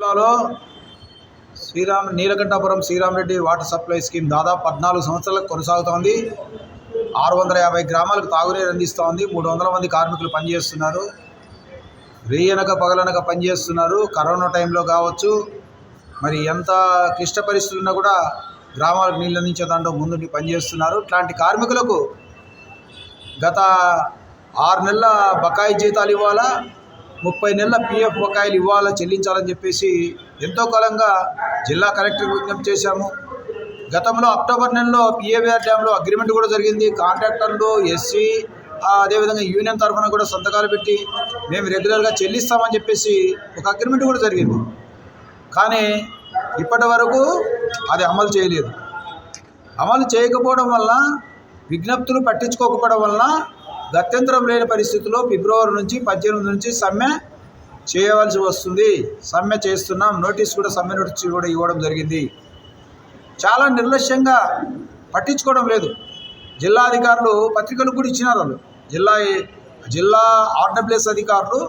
జిల్లాలో Sriram Neelakantapuram Sriramareddy water supply scheme దాదాపు పద్నాలుగు సంవత్సరాలకు కొనసాగుతోంది. ఆరు వందల యాభై గ్రామాలకు తాగునీరు అందిస్తోంది. మూడు వందల మంది కార్మికులు పనిచేస్తున్నారు. రేయనక పగలనక పనిచేస్తున్నారు. కరోనా టైంలో కావచ్చు. మరి ఎంత క్లిష్ట పరిస్థితులు ఉన్నా కూడా గ్రామాలకు నీళ్ళు అందించే దాంట్లో ముందుండి పనిచేస్తున్నారు. ఇట్లాంటి కార్మికులకు గత ఆరు నెలల బకాయి జీతాలు ఇవ్వాలా? ముప్పై నెలల పిఎఫ్ బకాయిలు ఇవ్వాలా చెల్లించాలని చెప్పేసి ఎంతో కాలంగా జిల్లా కలెక్టర్ విజ్ఞప్తి చేశాము. గతంలో అక్టోబర్ నెలలో పిఏవిఆర్ డ్యాంలో అగ్రిమెంట్ కూడా జరిగింది. కాంట్రాక్టర్లు ఎస్సీ అదేవిధంగా యూనియన్ తరఫున కూడా సంతకాలు పెట్టి మేము రెగ్యులర్గా చెల్లిస్తామని చెప్పేసి ఒక అగ్రిమెంట్ కూడా జరిగింది. కానీ ఇప్పటి వరకు అది అమలు చేయలేదు. అమలు చేయకపోవడం వల్ల విజ్ఞప్తులు పట్టించుకోకపోవడం వల్ల గత్యంతరం లేని పరిస్థితుల్లో ఫిబ్రవరి నుంచి పద్దెనిమిది నుంచి సమ్మె చేయవలసి వస్తుంది. సమ్మె చేస్తున్నాం. నోటీస్ కూడా సమ్మె నోటీస్ కూడా ఇవ్వడం జరిగింది. చాలా నిర్లక్ష్యంగా పట్టించుకోవడం లేదు. జిల్లా అధికారులు పత్రికలు కూడా ఇచ్చినారు వాళ్ళు. జిల్లా జిల్లా ఆర్డబ్ల్యూఎస్ అధికారులు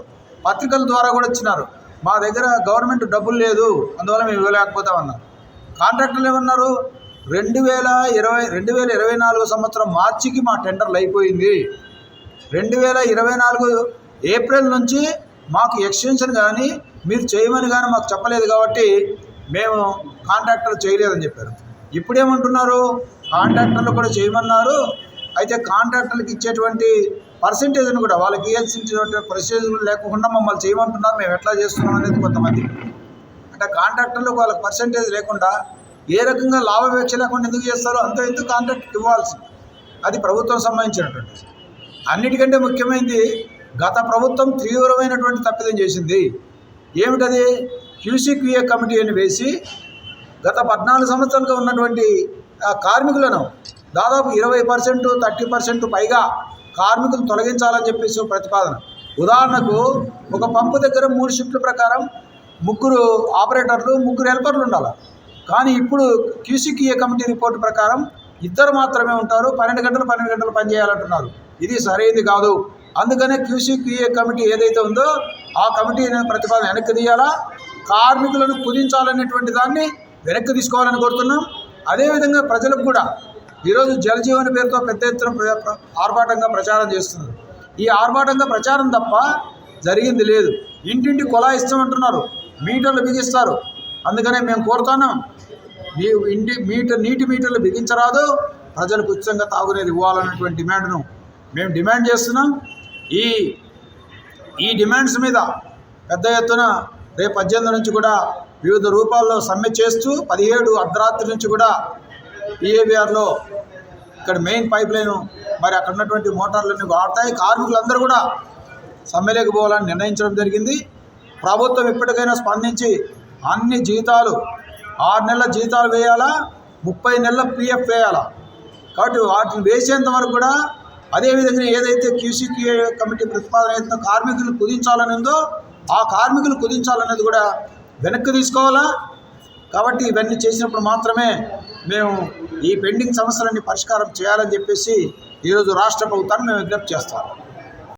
పత్రికల ద్వారా కూడా ఇచ్చినారు. మా దగ్గర గవర్నమెంట్ డబ్బులు లేదు. అందువల్ల మేము ఇవ్వలేకపోతామన్నారు కాంట్రాక్టర్లు ఏమన్నారు? రెండు వేల ఇరవై రెండు వేల ఇరవై నాలుగు సంవత్సరం మార్చికి మా టెండర్లు అయిపోయింది. రెండు వేల ఇరవై నాలుగు ఏప్రిల్ నుంచి మాకు ఎక్స్టెన్షన్ కానీ మీరు చేయమని కానీ మాకు చెప్పలేదు కాబట్టి మేము కాంట్రాక్టర్ చేయలేదని చెప్పారు. ఇప్పుడేమంటున్నారు? కాంట్రాక్టర్లు కూడా చేయమన్నారు. అయితే కాంట్రాక్టర్లకు ఇచ్చేటువంటి పర్సంటేజ్ని కూడా వాళ్ళకి ఇవ్వాల్సినటువంటి పర్సంటేజ్ లేకుండా మమ్మల్ని చేయమంటున్నారు. మేము ఎట్లా చేస్తున్నాం అనేది కొంతమంది. అంటే కాంట్రాక్టర్లకు వాళ్ళకి పర్సంటేజ్ లేకుండా ఏ రకంగా లాభాపేక్ష లేకుండా ఎందుకు చేస్తారో అంత ఎందుకు కాంట్రాక్ట్ ఇవ్వాల్సింది? అది ప్రభుత్వం సంబంధించినటువంటి అన్నిటికంటే ముఖ్యమైనది గత ప్రభుత్వం తీవ్రమైనటువంటి తప్పిదం చేసింది. ఏమిటది? క్యూసీక్యూఏ కమిటీ అని వేసి గత పద్నాలుగు సంవత్సరాలుగా ఉన్నటువంటి ఆ, కార్మికులను దాదాపు ఇరవై పర్సెంట్ థర్టీ పర్సెంట్ పైగా కార్మికులు తొలగించాలని చెప్పేసి ఒక ప్రతిపాదన. ఉదాహరణకు ఒక పంపు దగ్గర మూడు షిఫ్ట్ల ప్రకారం ముగ్గురు ఆపరేటర్లు ముగ్గురు హెల్పర్లు ఉండాలి. కానీ ఇప్పుడు క్యూసీక్యూఏ కమిటీ రిపోర్ట్ ప్రకారం ఇద్దరు మాత్రమే ఉంటారు పన్నెండు గంటలు పన్నెండు గంటలు పనిచేయాలంటున్నారు. ఇది సరైనది కాదు. అందుకనే క్యూసీక్యూఏ కమిటీ ఏదైతే ఉందో ఆ కమిటీ ప్రతిపాదన వెనక్కి తీయాలా? కార్మికులను కుదించాలనేటువంటి దాన్ని వెనక్కి తీసుకోవాలని కోరుతున్నాం. అదేవిధంగా ప్రజలకు కూడా ఈరోజు జలజీవన పేరుతో పెద్ద ఎత్తున ప్ర- ఆర్భాటంగా ప్రచారం చేస్తున్నారు. ఈ ఆర్భాటంగా ప్రచారం తప్ప జరిగింది లేదు. ఇంటింటి కొలాయిస్తామంటున్నారు మీటర్లు బిగిస్తారు. అందుకనే మేము కోరుతున్నాం. మీ ఇంటి మీటర్ నీటి మీటర్లు బిగించరాదు. ప్రజలకు ఉచితంగా తాగునేది ఇవ్వాలన్నటువంటి డిమాండ్ను మేము డిమాండ్ చేస్తున్నాం. ఈ ఈ డిమాండ్స్ మీద పెద్ద ఎత్తున రేపు పద్దెనిమిది నుంచి కూడా వివిధ రూపాల్లో సమ్మె చేస్తూ పదిహేడు అర్ధరాత్రి నుంచి కూడా పిఏబిఆర్లో ఇక్కడ మెయిన్ పైప్ లైన్ మరి అక్కడ ఉన్నటువంటి మోటార్లన్నీ వాడతాయి. కార్మికులందరూ కూడా సమ్మెలోకి పోవాలని నిర్ణయించడం జరిగింది. ప్రభుత్వం ఇప్పటికైనా స్పందించి అన్ని జీతాలు ఆరు నెలల జీతాలు వేయాలా? ముప్పై నెలల పిఎఫ్ వేయాలా? కాబట్టి వాటిని వేసేంత వరకు కూడా అదేవిధంగా ఏదైతే క్యూసీక్యూ కమిటీ ప్రతిపాదన అయితే కార్మికులు కుదించాలని ఉందో ఆ కార్మికులు కుదించాలనేది కూడా వెనక్కి తీసుకోవాలా? కాబట్టి ఇవన్నీ చేసినప్పుడు మాత్రమే మేము ఈ పెండింగ్ సమస్యలన్నీ పరిష్కారం చేయాలని చెప్పేసి ఈరోజు రాష్ట్ర ప్రభుత్వాన్ని మేము విజ్ఞప్తి చేస్తాము.